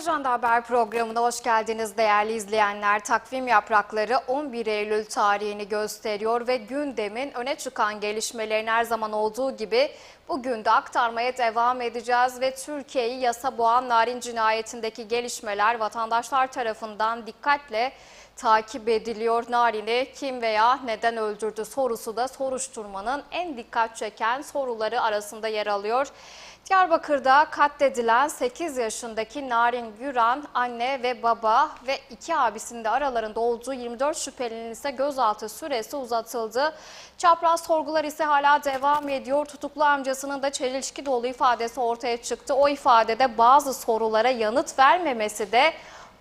Ajanda Haber programına hoş geldiniz değerli izleyenler. Takvim yaprakları 11 Eylül tarihini gösteriyor ve gündemin öne çıkan gelişmelerini her zaman olduğu gibi bugün de aktarmaya devam edeceğiz ve Türkiye'yi yasa boğan narin cinayetindeki gelişmeler vatandaşlar tarafından dikkatle takip ediliyor. Narin'i kim veya neden öldürdü sorusu da soruşturmanın en dikkat çeken soruları arasında yer alıyor. Diyarbakır'da katledilen 8 yaşındaki Narin Güran anne ve baba ve iki abisinin de aralarında olduğu 24 şüphelinin ise gözaltı süresi uzatıldı. Çapraz sorgular ise hala devam ediyor. Tutuklu amcasının da çelişki dolu ifadesi ortaya çıktı. O ifadede bazı sorulara yanıt vermemesi de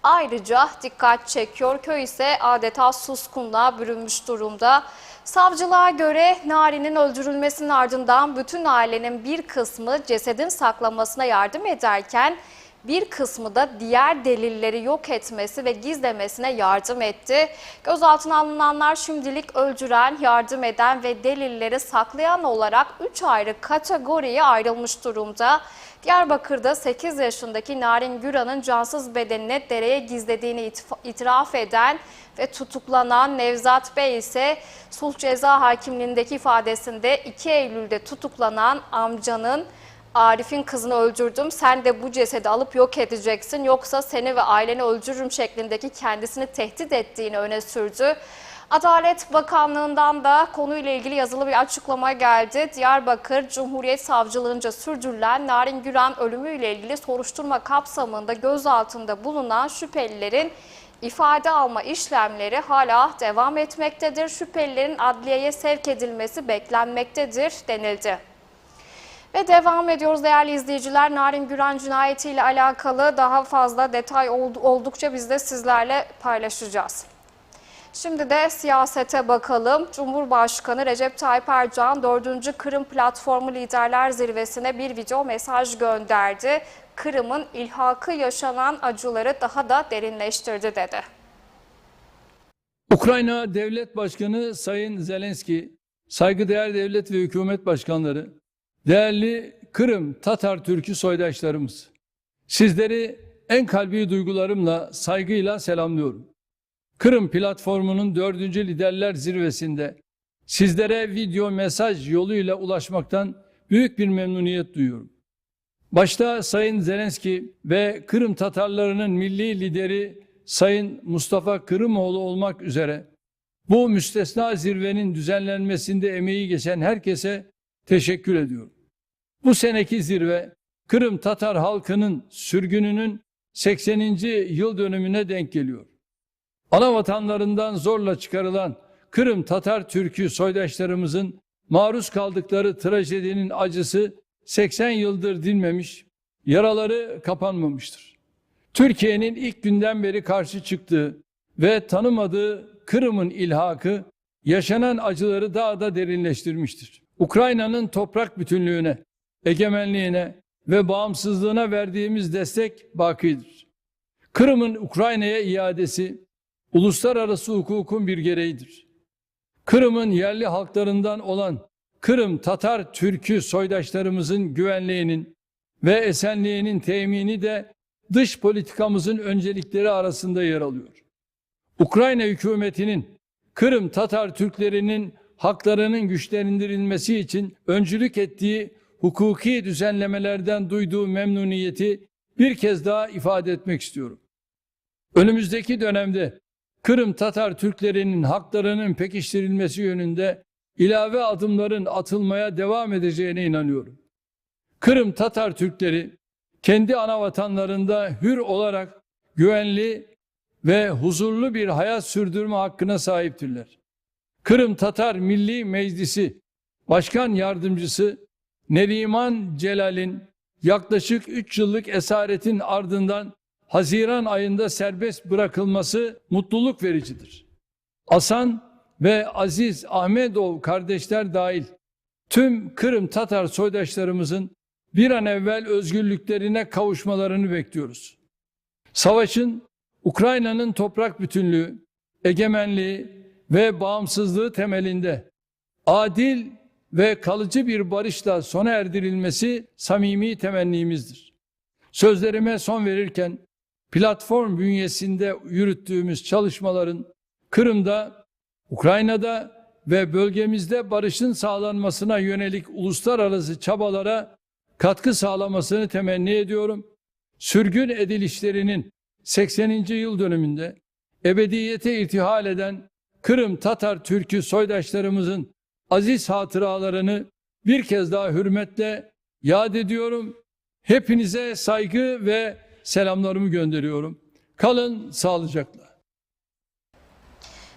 ayrıca dikkat çekiyor. Köy ise adeta suskunluğa bürünmüş durumda. Savcılığa göre Nari'nin öldürülmesinin ardından bütün ailenin bir kısmı cesedin saklanmasına yardım ederken bir kısmı da diğer delilleri yok etmesi ve gizlemesine yardım etti. Gözaltına alınanlar şimdilik öldüren, yardım eden ve delilleri saklayan olarak 3 ayrı kategoriye ayrılmış durumda. Diyarbakır'da 8 yaşındaki Narin Güran'ın cansız bedenini dereye gizlediğini itiraf eden ve tutuklanan Nevzat Bey ise sulh ceza hakimliğindeki ifadesinde 2 Eylül'de tutuklanan amcanın Arif'in kızını öldürdüm sen de bu cesedi alıp yok edeceksin yoksa seni ve aileni öldürürüm şeklindeki kendisini tehdit ettiğini öne sürdü. Adalet Bakanlığı'ndan da konuyla ilgili yazılı bir açıklama geldi. Diyarbakır Cumhuriyet Savcılığınca sürdürülen Narin Güran ölümüyle ilgili soruşturma kapsamında gözaltında bulunan şüphelilerin ifade alma işlemleri hala devam etmektedir. Şüphelilerin adliyeye sevk edilmesi beklenmektedir denildi. Ve devam ediyoruz değerli izleyiciler. Narin Güran cinayetiyle alakalı daha fazla detay oldukça biz de sizlerle paylaşacağız. Şimdi de siyasete bakalım. Cumhurbaşkanı Recep Tayyip Erdoğan 4. Kırım Platformu Liderler Zirvesi'ne bir video mesaj gönderdi. Kırım'ın ilhakı yaşanan acıları daha da derinleştirdi dedi. Ukrayna Devlet Başkanı Sayın Zelenski, saygıdeğer devlet ve hükümet başkanları, değerli Kırım Tatar Türk'ü soydaşlarımız, sizleri en kalbi duygularımla, saygıyla selamlıyorum. Kırım platformunun dördüncü liderler zirvesinde sizlere video mesaj yoluyla ulaşmaktan büyük bir memnuniyet duyuyorum. Başta Sayın Zelenski ve Kırım Tatarlarının milli lideri Sayın Mustafa Kırımoğlu olmak üzere bu müstesna zirvenin düzenlenmesinde emeği geçen herkese teşekkür ediyorum. Bu seneki zirve Kırım Tatar halkının sürgününün 80. yıl dönümüne denk geliyor. Ana vatanlarından zorla çıkarılan Kırım Tatar Türk'ü soydaşlarımızın maruz kaldıkları trajedinin acısı 80 yıldır dinmemiş, yaraları kapanmamıştır. Türkiye'nin ilk günden beri karşı çıktığı ve tanımadığı Kırım'ın ilhakı yaşanan acıları daha da derinleştirmiştir. Ukrayna'nın toprak bütünlüğüne, egemenliğine ve bağımsızlığına verdiğimiz destek bakidir. Kırım'ın Ukrayna'ya iadesi uluslararası hukukun bir gereğidir. Kırım'ın yerli halklarından olan Kırım Tatar Türk'ü soydaşlarımızın güvenliğinin ve esenliğinin temini de dış politikamızın öncelikleri arasında yer alıyor. Ukrayna hükümetinin Kırım Tatar Türklerinin haklarının güçlendirilmesi için öncülük ettiği hukuki düzenlemelerden duyduğu memnuniyeti bir kez daha ifade etmek istiyorum. Önümüzdeki dönemde Kırım Tatar Türklerinin haklarının pekiştirilmesi yönünde ilave adımların atılmaya devam edeceğine inanıyorum. Kırım Tatar Türkleri kendi ana vatanlarında hür olarak güvenli ve huzurlu bir hayat sürdürme hakkına sahiptirler. Kırım Tatar Milli Meclisi Başkan Yardımcısı Neriman Celal'in yaklaşık 3 yıllık esaretin ardından Haziran ayında serbest bırakılması mutluluk vericidir. Hasan ve Aziz Ahmedov kardeşler dahil tüm Kırım Tatar soydaşlarımızın bir an evvel özgürlüklerine kavuşmalarını bekliyoruz. Savaşın Ukrayna'nın toprak bütünlüğü, egemenliği ve bağımsızlığı temelinde adil ve kalıcı bir barışla sona erdirilmesi samimi temennimizdir. Sözlerime son verirken platform bünyesinde yürüttüğümüz çalışmaların Kırım'da, Ukrayna'da ve bölgemizde barışın sağlanmasına yönelik uluslararası çabalara katkı sağlamasını temenni ediyorum. Sürgün edilişlerinin 80. yıl dönümünde ebediyete irtihal eden Kırım Tatar Türk'ü soydaşlarımızın aziz hatıralarını bir kez daha hürmetle yad ediyorum. Hepinize saygı ve selamlarımı gönderiyorum. Kalın sağlıcakla.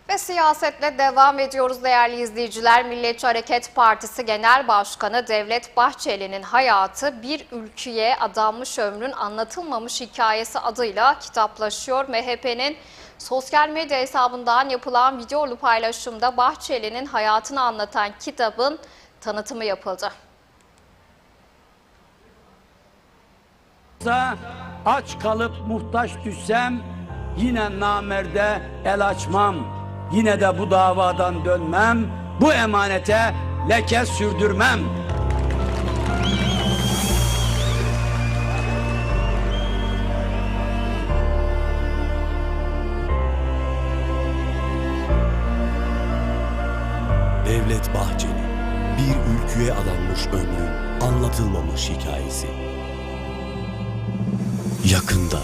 Ve siyasetle devam ediyoruz değerli izleyiciler. Milliyetçi Hareket Partisi Genel Başkanı Devlet Bahçeli'nin hayatı bir ülkeye adanmış ömrün anlatılmamış hikayesi adıyla kitaplaşıyor. MHP'nin sosyal medya hesabından yapılan videolu paylaşımda Bahçeli'nin hayatını anlatan kitabın tanıtımı yapıldı. Aç kalıp muhtaç düşsem yine namerde el açmam. Yine de bu davadan dönmem. Bu emanete leke sürdürmem. Devlet Bahçeli Bir ülküye adanmış ömrün anlatılmamış hikayesi Yakında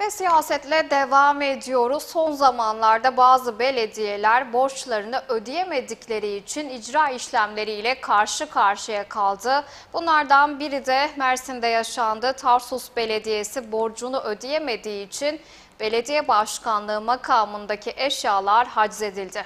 Ve siyasetle devam ediyoruz. Son zamanlarda bazı belediyeler borçlarını ödeyemedikleri için icra işlemleriyle karşı karşıya kaldı. Bunlardan biri de Mersin'de yaşandı. Tarsus Belediyesi borcunu ödeyemediği için belediye başkanlığı makamındaki eşyalar haczedildi.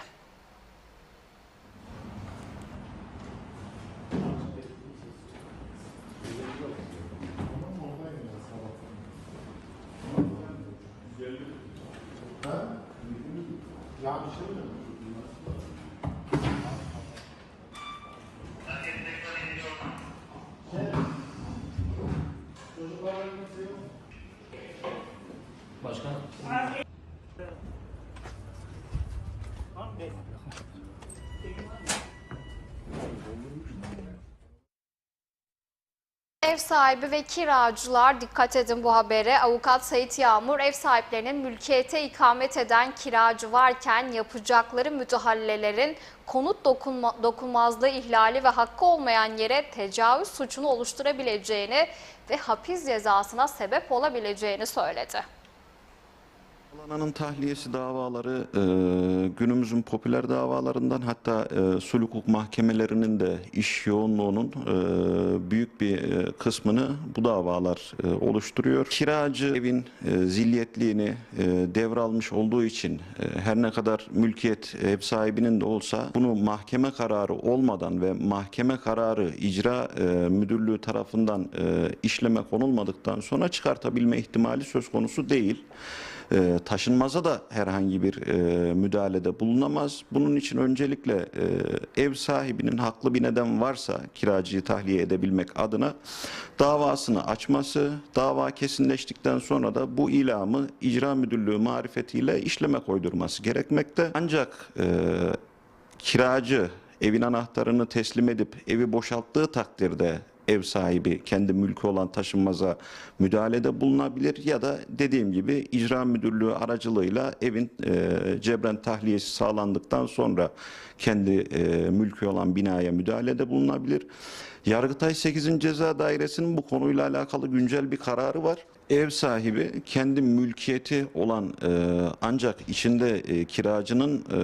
Sahibi ve kiracılar dikkat edin bu habere. Avukat Sait Yağmur ev sahiplerinin mülkiyete ikamet eden kiracı varken yapacakları müdahalelerin konut dokunma, dokunmazlığı ihlali ve hakkı olmayan yere tecavüz suçunu oluşturabileceğini ve hapis cezasına sebep olabileceğini söyledi. Alananın tahliyesi davaları e, günümüzün popüler davalarından hatta e, sulh hukuk mahkemelerinin de iş yoğunluğunun e, büyük bir e, kısmını bu davalar e, oluşturuyor. Kiracı evin e, zilyetliğini e, devralmış olduğu için e, her ne kadar mülkiyet ev sahibinin de olsa bunu mahkeme kararı olmadan ve mahkeme kararı icra e, müdürlüğü tarafından e, işleme konulmadıktan sonra çıkartabilme ihtimali söz konusu değil. E, taşınmaza da herhangi bir e, müdahalede bulunamaz. Bunun için öncelikle e, ev sahibinin haklı bir neden varsa kiracıyı tahliye edebilmek adına davasını açması, dava kesinleştikten sonra da bu ilamı icra müdürlüğü marifetiyle işleme koydurması gerekmekte. Ancak e, kiracı evin anahtarını teslim edip evi boşalttığı takdirde ev sahibi kendi mülkü olan taşınmaza müdahalede bulunabilir ya da dediğim gibi icra müdürlüğü aracılığıyla evin e, cebren tahliyesi sağlandıktan sonra kendi e, mülkü olan binaya müdahalede bulunabilir. Yargıtay 8. Ceza Dairesi'nin bu konuyla alakalı güncel bir kararı var. Ev sahibi kendi mülkiyeti olan e, ancak içinde e, kiracının e,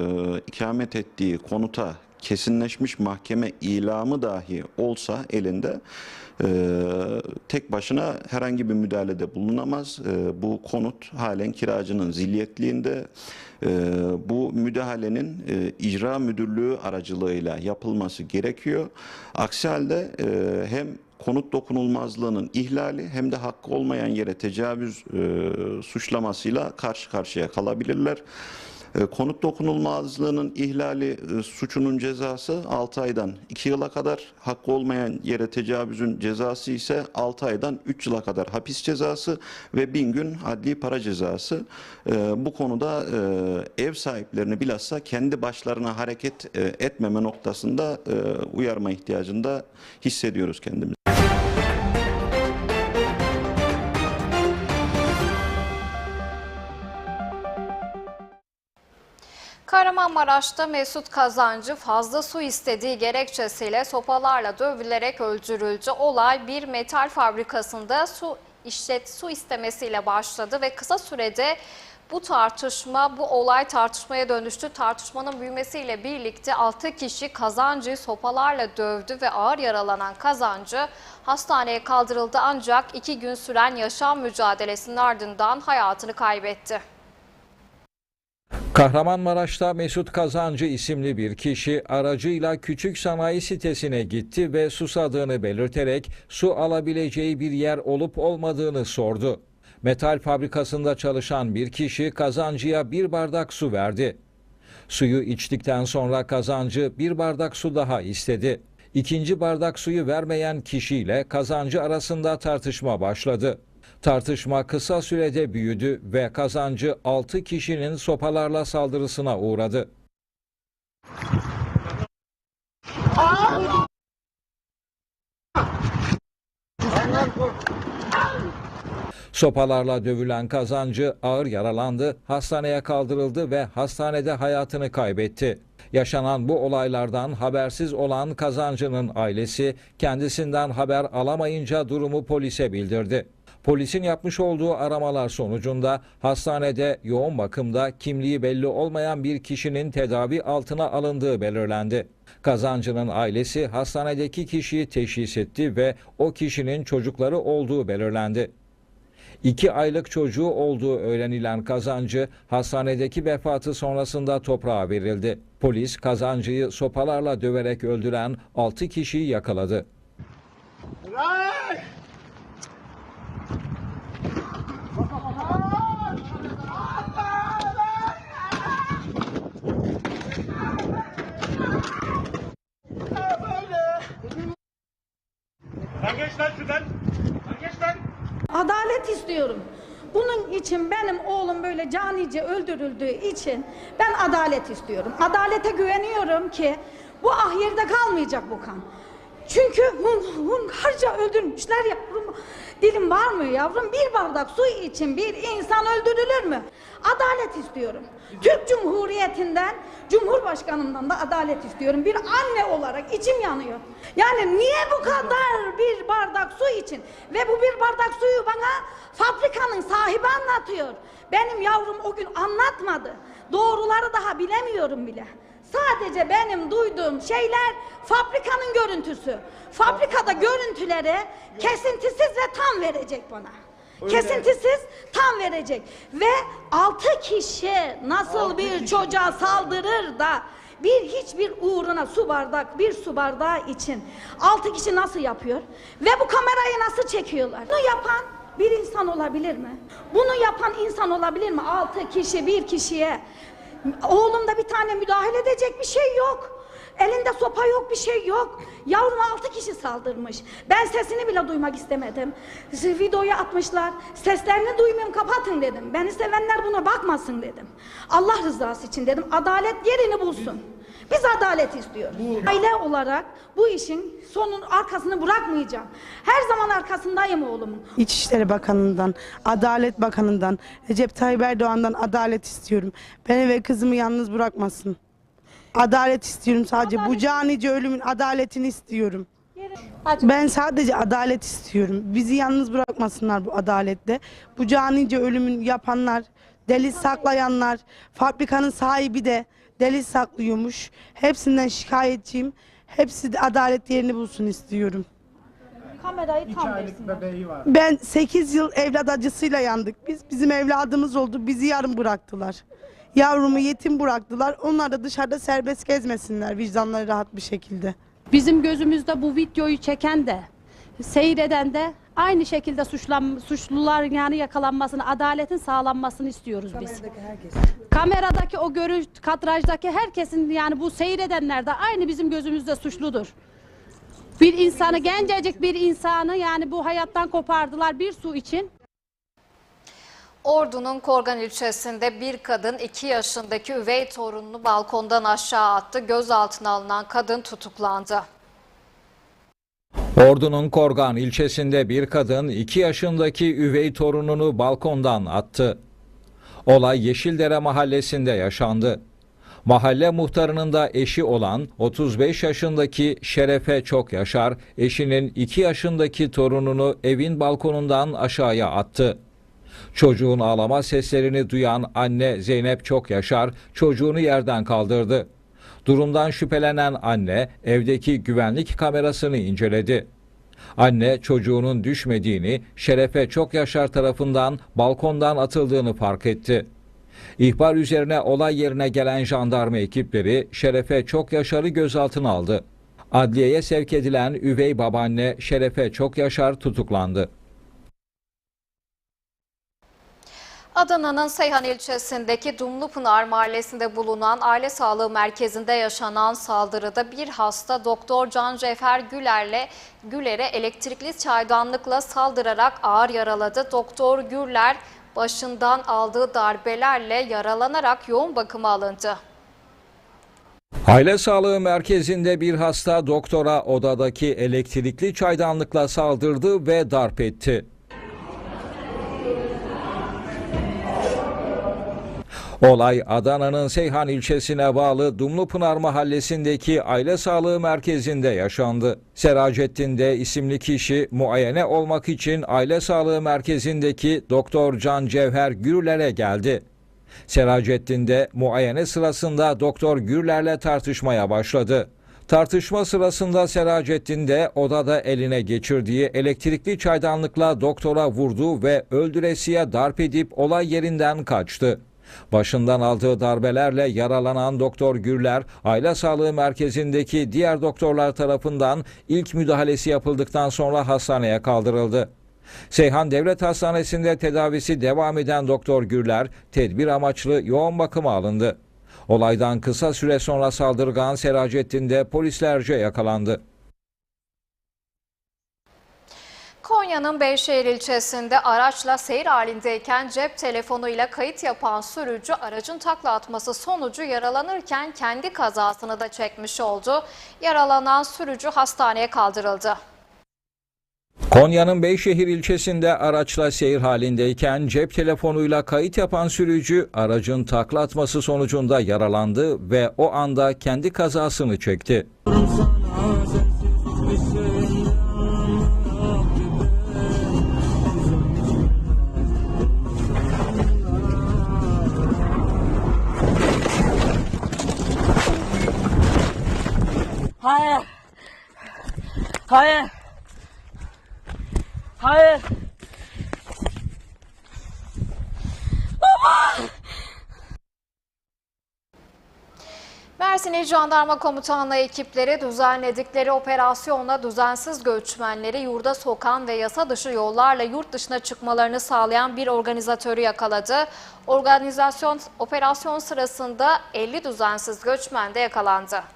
ikamet ettiği konuta kesinleşmiş mahkeme ilamı dahi olsa elinde e, tek başına herhangi bir müdahalede bulunamaz. E, bu konut halen kiracının zilyetliğinde. E, bu müdahalenin e, icra müdürlüğü aracılığıyla yapılması gerekiyor. Aksi halde e, hem konut dokunulmazlığının ihlali hem de hakkı olmayan yere tecavüz e, suçlamasıyla karşı karşıya kalabilirler. E, Konut dokunulmazlığının ihlali e, suçunun cezası 6 aydan 2 yıla kadar, hakkı olmayan yere tecavüzün cezası ise 6 aydan 3 yıla kadar hapis cezası ve 1000 gün adli para cezası. E, Bu konuda ev sahiplerini bilhassa kendi başlarına hareket etmeme noktasında uyarma ihtiyacında hissediyoruz kendimizi. Kahramanmaraş'ta Mesut Kazancı fazla su istediği gerekçesiyle sopalarla dövülerek öldürüldü. Olay bir metal fabrikasında su işlet su istemesiyle başladı ve kısa sürede bu tartışma, bu olay tartışmaya dönüştü. Tartışmanın büyümesiyle birlikte 6 kişi Kazancı'yı sopalarla dövdü ve ağır yaralanan Kazancı hastaneye kaldırıldı ancak 2 gün süren yaşam mücadelesinin ardından hayatını kaybetti. Kahramanmaraş'ta Mesut Kazancı isimli bir kişi aracıyla küçük sanayi sitesine gitti ve susadığını belirterek su alabileceği bir yer olup olmadığını sordu. Metal fabrikasında çalışan bir kişi Kazancı'ya bir bardak su verdi. Suyu içtikten sonra Kazancı bir bardak su daha istedi. İkinci bardak suyu vermeyen kişiyle Kazancı arasında tartışma başladı. Tartışma kısa sürede büyüdü ve Kazancı 6 kişinin sopalarla saldırısına uğradı. Sopalarla dövülen Kazancı ağır yaralandı, hastaneye kaldırıldı ve hastanede hayatını kaybetti. Yaşanan bu olaylardan habersiz olan Kazancı'nın ailesi kendisinden haber alamayınca durumu polise bildirdi. Polisin yapmış olduğu aramalar sonucunda hastanede yoğun bakımda kimliği belli olmayan bir kişinin tedavi altına alındığı belirlendi. Kazancı'nın ailesi hastanedeki kişiyi teşhis etti ve o kişinin çocukları olduğu belirlendi. 2 aylık çocuğu olduğu öğrenilen Kazancı hastanedeki vefatı sonrasında toprağa verildi. Polis Kazancı'yı sopalarla döverek öldüren 6 kişiyi yakaladı. Adalet istiyorum. Bunun için benim oğlum böyle canice öldürüldüğü için ben adalet istiyorum. Adalete güveniyorum ki bu ahirde kalmayacak bu kan. Çünkü hun, hunharca öldürmüşler yavrum. Dilim var mı yavrum? Bir bardak su için bir insan öldürülür mü? Adalet istiyorum. Türk Cumhuriyeti'nden, Cumhurbaşkanımdan da adalet istiyorum. Bir anne olarak içim yanıyor. Yani niye bu kadar bir bardak su için? Ve bu bir bardak suyu bana fabrikanın sahibi anlatıyor. Benim yavrum o gün anlatmadı. Doğruları daha bilemiyorum bile. Sadece benim duyduğum şeyler fabrikanın görüntüsü. Fabrikada görüntüleri kesintisiz ve tam verecek bana. Kesintisiz tam verecek. Ve altı kişi nasıl bir çocuğa saldırır da bir hiçbir uğruna su bardak, bir su bardağı için altı kişi nasıl yapıyor? Ve bu kamerayı nasıl çekiyorlar? Bunu yapan bir insan olabilir mi? Bunu yapan insan olabilir mi? Altı kişi bir kişiye. Oğlumda bir tane müdahale edecek bir şey yok. Elinde sopa yok, bir şey yok. Yavrum altı kişi saldırmış. Ben sesini bile duymak istemedim. Videoyu atmışlar. Seslerini duymayayım kapatın dedim. Beni sevenler buna bakmasın dedim. Allah rızası için dedim. Adalet yerini bulsun. Biz adalet istiyoruz. Aile olarak bu işin sonun arkasını bırakmayacağım. Her zaman arkasındayım oğlumun. İçişleri Bakanı'ndan, Adalet Bakanı'ndan, Recep Tayyip Erdoğan'dan adalet istiyorum. Beni ve kızımı yalnız bırakmasın. Adalet istiyorum sadece. Bu canice ölümün adaletini istiyorum. Ben sadece adalet istiyorum. Bizi yalnız bırakmasınlar bu adalette. Bu canice ölümün yapanlar, deli saklayanlar, fabrikanın sahibi de deli saklıyormuş. Hepsinden şikayetçiyim. Hepsi de adalet yerini bulsun istiyorum. Kamerayı tam versinler. Ben 8 yıl evlat acısıyla yandık. Biz bizim evladımız oldu. Bizi yarım bıraktılar. Yavrumu yetim bıraktılar. Onlar da dışarıda serbest gezmesinler vicdanları rahat bir şekilde. Bizim gözümüzde bu videoyu çeken de, seyreden de aynı şekilde suçlan, suçlular yani yakalanmasını, adaletin sağlanmasını istiyoruz biz. Kameradaki o görüntü, kadrajdaki herkesin yani bu seyredenler de aynı bizim gözümüzde suçludur. Bir insanı, gencecik bir insanı yani bu hayattan kopardılar bir su için. Ordu'nun Korgan ilçesinde bir kadın 2 yaşındaki üvey torununu balkondan aşağı attı. Gözaltına alınan kadın tutuklandı. Ordu'nun Korgan ilçesinde bir kadın 2 yaşındaki üvey torununu balkondan attı. Olay Yeşildere mahallesinde yaşandı. Mahalle muhtarının da eşi olan 35 yaşındaki Şerefe Çok Yaşar, eşinin 2 yaşındaki torununu evin balkonundan aşağıya attı. Çocuğun ağlama seslerini duyan anne Zeynep Çok Yaşar çocuğunu yerden kaldırdı. Durumdan şüphelenen anne evdeki güvenlik kamerasını inceledi. Anne çocuğunun düşmediğini, Şerefe Çok Yaşar tarafından balkondan atıldığını fark etti. İhbar üzerine olay yerine gelen jandarma ekipleri Şerefe Çok Yaşar'ı gözaltına aldı. Adliyeye sevk edilen üvey babaanne Şerefe Çok Yaşar tutuklandı. Adana'nın Seyhan ilçesindeki Dumlupınar mahallesinde bulunan aile sağlığı merkezinde yaşanan saldırıda bir hasta Doktor Can Cevher Güler'le Güler'e elektrikli çaydanlıkla saldırarak ağır yaraladı. Doktor Güler başından aldığı darbelerle yaralanarak yoğun bakıma alındı. Aile sağlığı merkezinde bir hasta doktora odadaki elektrikli çaydanlıkla saldırdı ve darp etti. Olay Adana'nın Seyhan ilçesine bağlı Dumlupınar mahallesindeki aile sağlığı merkezinde yaşandı. Seracettin D isimli kişi muayene olmak için aile sağlığı merkezindeki Doktor Can Cevher Gürler'e geldi. Seracettin de muayene sırasında Doktor Gürler'le tartışmaya başladı. Tartışma sırasında Seracettin de odada eline geçirdiği elektrikli çaydanlıkla doktora vurdu ve öldüresiye darp edip olay yerinden kaçtı. Başından aldığı darbelerle yaralanan Doktor Gürler, aile sağlığı merkezindeki diğer doktorlar tarafından ilk müdahalesi yapıldıktan sonra hastaneye kaldırıldı. Seyhan Devlet Hastanesi'nde tedavisi devam eden Doktor Gürler, tedbir amaçlı yoğun bakıma alındı. Olaydan kısa süre sonra saldırgan Seracettin de polislerce yakalandı. Konya'nın Beyşehir ilçesinde araçla seyir halindeyken cep telefonuyla kayıt yapan sürücü aracın takla atması sonucu yaralanırken kendi kazasını da çekmiş oldu. Yaralanan sürücü hastaneye kaldırıldı. Konya'nın Beyşehir ilçesinde araçla seyir halindeyken cep telefonuyla kayıt yapan sürücü aracın takla atması sonucunda yaralandı ve o anda kendi kazasını çekti. Hayır. Hayır. Mersin İl Jandarma Komutanlığı ekipleri düzenledikleri operasyonla düzensiz göçmenleri yurda sokan ve yasa dışı yollarla yurt dışına çıkmalarını sağlayan bir organizatörü yakaladı. Organizasyon operasyon sırasında 50 düzensiz göçmen de yakalandı.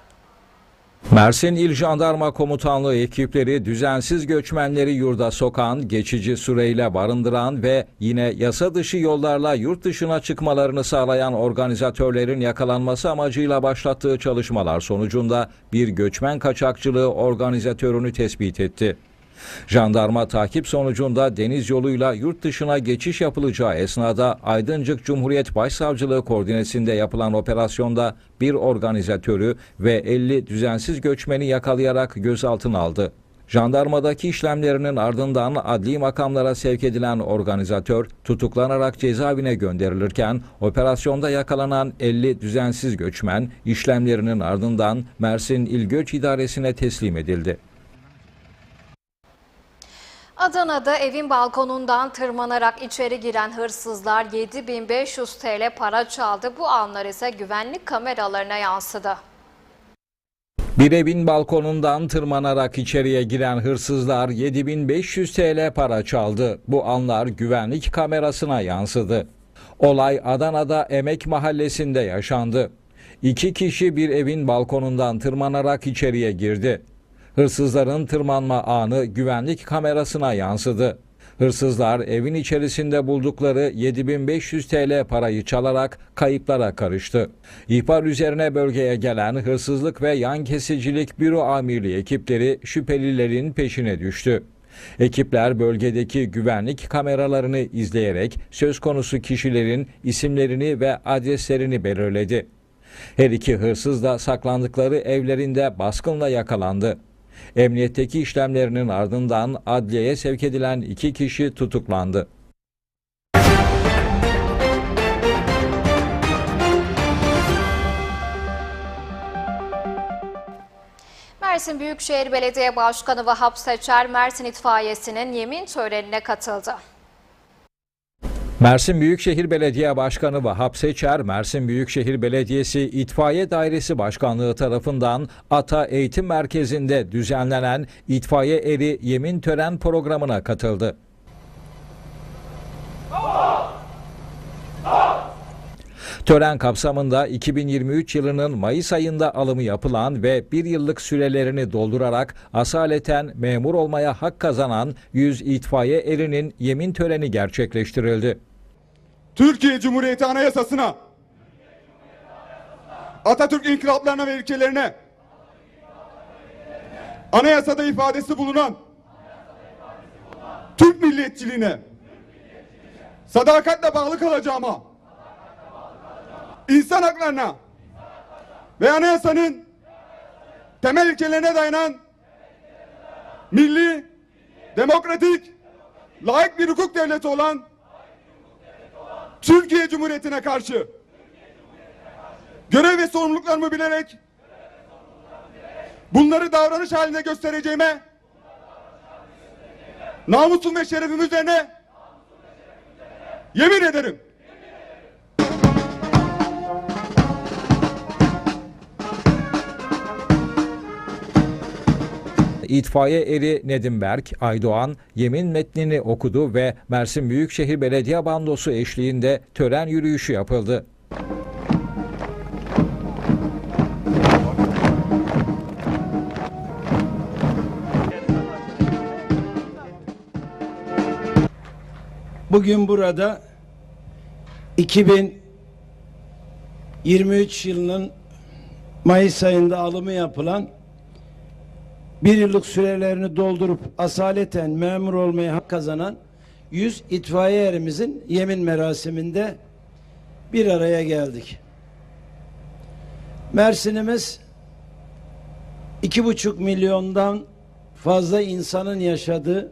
Mersin İl Jandarma Komutanlığı ekipleri düzensiz göçmenleri yurda sokan, geçici süreyle barındıran ve yine yasa dışı yollarla yurt dışına çıkmalarını sağlayan organizatörlerin yakalanması amacıyla başlattığı çalışmalar sonucunda bir göçmen kaçakçılığı organizatörünü tespit etti. Jandarma takip sonucunda deniz yoluyla yurt dışına geçiş yapılacağı esnada Aydıncık Cumhuriyet Başsavcılığı koordinesinde yapılan operasyonda bir organizatörü ve 50 düzensiz göçmeni yakalayarak gözaltına aldı. Jandarmadaki işlemlerinin ardından adli makamlara sevk edilen organizatör tutuklanarak cezaevine gönderilirken operasyonda yakalanan 50 düzensiz göçmen işlemlerinin ardından Mersin İl Göç İdaresi'ne teslim edildi. Adana'da evin balkonundan tırmanarak içeri giren hırsızlar 7500 TL para çaldı. Bu anlar ise güvenlik kameralarına yansıdı. Bir evin balkonundan tırmanarak içeriye giren hırsızlar 7500 TL para çaldı. Bu anlar güvenlik kamerasına yansıdı. Olay Adana'da Emek Mahallesi'nde yaşandı. İki kişi bir evin balkonundan tırmanarak içeriye girdi. Hırsızların tırmanma anı güvenlik kamerasına yansıdı. Hırsızlar evin içerisinde buldukları 7500 TL parayı çalarak kayıplara karıştı. İhbar üzerine bölgeye gelen hırsızlık ve yan kesicilik büro amirliği ekipleri şüphelilerin peşine düştü. Ekipler bölgedeki güvenlik kameralarını izleyerek söz konusu kişilerin isimlerini ve adreslerini belirledi. Her iki hırsız da saklandıkları evlerinde baskınla yakalandı. Emniyetteki işlemlerinin ardından adliyeye sevk edilen iki kişi tutuklandı. Mersin Büyükşehir Belediye Başkanı Vahap Seçer Mersin İtfaiyesi'nin yemin törenine katıldı. Mersin Büyükşehir Belediye Başkanı Vahap Seçer, Mersin Büyükşehir Belediyesi İtfaiye Dairesi Başkanlığı tarafından Ata Eğitim Merkezi'nde düzenlenen İtfaiye Eri Yemin Tören programına katıldı. Tören kapsamında 2023 yılının Mayıs ayında alımı yapılan ve bir yıllık sürelerini doldurarak asaleten memur olmaya hak kazanan 100 itfaiye erinin yemin töreni gerçekleştirildi. Türkiye Cumhuriyeti Anayasası'na, Atatürk inkılaplarına ve ilkelerine, anayasada ifadesi bulunan Türk milliyetçiliğine sadakatle bağlı kalacağıma, insan haklarına ve anayasanın temel ilkelerine dayanan milli, demokratik, layık bir hukuk devleti olan Türkiye Cumhuriyeti'ne karşı görev ve sorumluluklarımı bilerek bunları davranış halinde göstereceğime namusum ve şerefim üzerine yemin ederim. İtfaiye eri Nedim Berk, Aydoğan yemin metnini okudu ve Mersin Büyükşehir Belediye Bandosu eşliğinde tören yürüyüşü yapıldı. Bugün burada 2023 yılının Mayıs ayında alımı yapılan bir yıllık sürelerini doldurup asaleten memur olmaya hak kazanan 100 itfaiye erimizin yemin merasiminde bir araya geldik. Mersin'imiz iki buçuk milyondan fazla insanın yaşadığı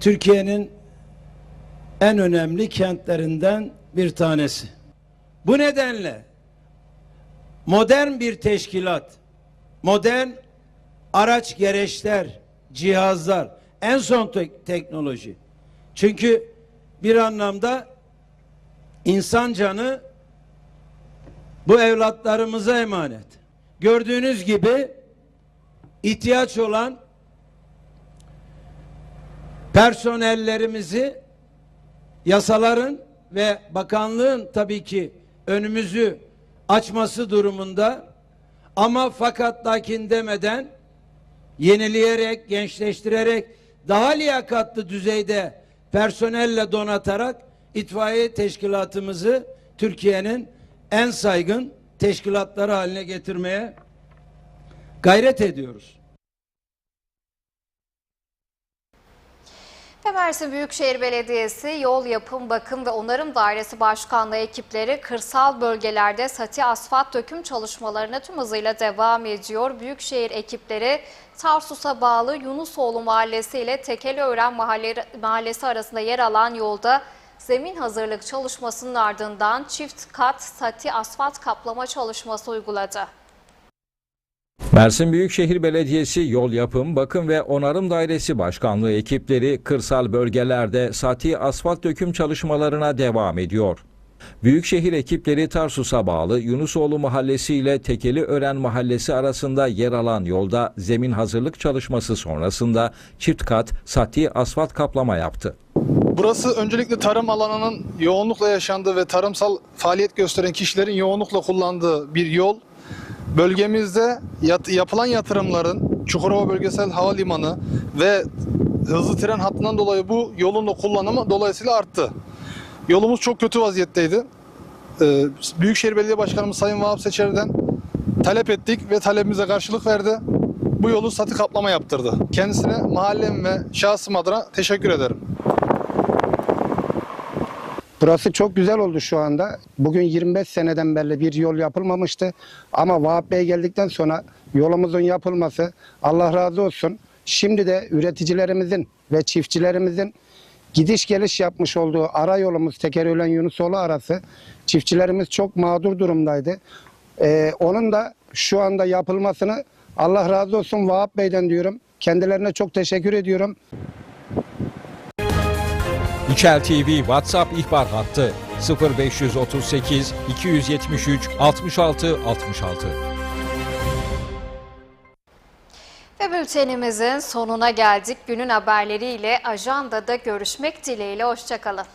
Türkiye'nin en önemli kentlerinden bir tanesi. Bu nedenle modern bir teşkilat, modern araç gereçler, cihazlar, en son tek- teknoloji. Çünkü bir anlamda insan canı bu evlatlarımıza emanet. Gördüğünüz gibi ihtiyaç olan personellerimizi yasaların ve bakanlığın tabii ki önümüzü açması durumunda ama fakat lakin demeden yenileyerek, gençleştirerek daha liyakatlı düzeyde personelle donatarak itfaiye teşkilatımızı Türkiye'nin en saygın teşkilatları haline getirmeye gayret ediyoruz. Ve Mersin Büyükşehir Belediyesi Yol Yapım, Bakım ve Onarım Dairesi Başkanlığı ekipleri kırsal bölgelerde sati asfalt döküm çalışmalarına tüm hızıyla devam ediyor. Büyükşehir ekipleri Tarsus'a bağlı Yunusoğlu Mahallesi ile Tekeliören Mahalle- Mahallesi arasında yer alan yolda zemin hazırlık çalışmasının ardından çift kat sati asfalt kaplama çalışması uyguladı. Mersin Büyükşehir Belediyesi Yol Yapım, Bakım ve Onarım Dairesi Başkanlığı ekipleri kırsal bölgelerde sati asfalt döküm çalışmalarına devam ediyor. Büyükşehir ekipleri Tarsus'a bağlı Yunusoğlu Mahallesi ile Tekeli Ören Mahallesi arasında yer alan yolda zemin hazırlık çalışması sonrasında çift kat sati asfalt kaplama yaptı. Burası öncelikle tarım alanının yoğunlukla yaşandığı ve tarımsal faaliyet gösteren kişilerin yoğunlukla kullandığı bir yol. Bölgemizde yat- yapılan yatırımların Çukurova Bölgesel Havalimanı ve hızlı tren hattından dolayı bu yolun da kullanımı dolayısıyla arttı. Yolumuz çok kötü vaziyetteydi. Ee, Büyükşehir Belediye Başkanımız Sayın Vahap Seçer'den talep ettik ve talebimize karşılık verdi. Bu yolu satı kaplama yaptırdı. Kendisine mahallem ve şahsım adına teşekkür ederim. Burası çok güzel oldu şu anda. Bugün 25 seneden beri bir yol yapılmamıştı. Ama Vahap Bey geldikten sonra yolumuzun yapılması Allah razı olsun. Şimdi de üreticilerimizin ve çiftçilerimizin gidiş geliş yapmış olduğu ara yolumuz Tekerören Yunusoğlu arası çiftçilerimiz çok mağdur durumdaydı. Ee, onun da şu anda yapılmasını Allah razı olsun Vahap Bey'den diyorum. Kendilerine çok teşekkür ediyorum. İçel TV WhatsApp ihbar hattı 0538 273 66 66. Ve bültenimizin sonuna geldik. Günün haberleriyle ajandada görüşmek dileğiyle. Hoşçakalın.